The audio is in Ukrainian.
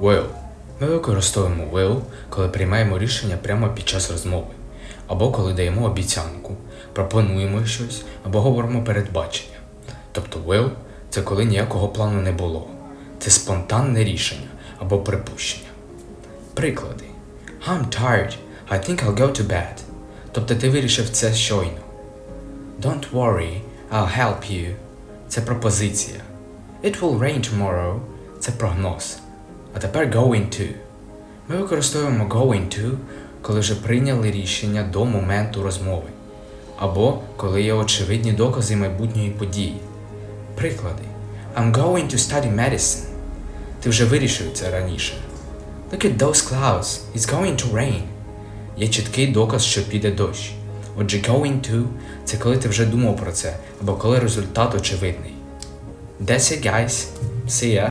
Will. Ми використовуємо will, коли приймаємо рішення прямо під час розмови, або коли даємо обіцянку, пропонуємо щось або говоримо передбачення. Тобто will – це коли ніякого плану не було. Це спонтанне рішення або припущення. Приклади. I'm tired. I think I'll go to bed. Тобто ти вирішив це щойно. Don't worry, I'll help you. Це пропозиція. It will rain tomorrow. Це прогноз. А тепер going to. Ми використовуємо going to, коли вже прийняли рішення до моменту розмови. Або коли є очевидні докази майбутньої події. Приклади. I'm going to study medicine. Ти вже вирішив це раніше. Look at those clouds. It's going to rain. Є чіткий доказ, що піде дощ. Отже, going to – це коли ти вже думав про це, або коли результат очевидний. That's it, guys. See ya.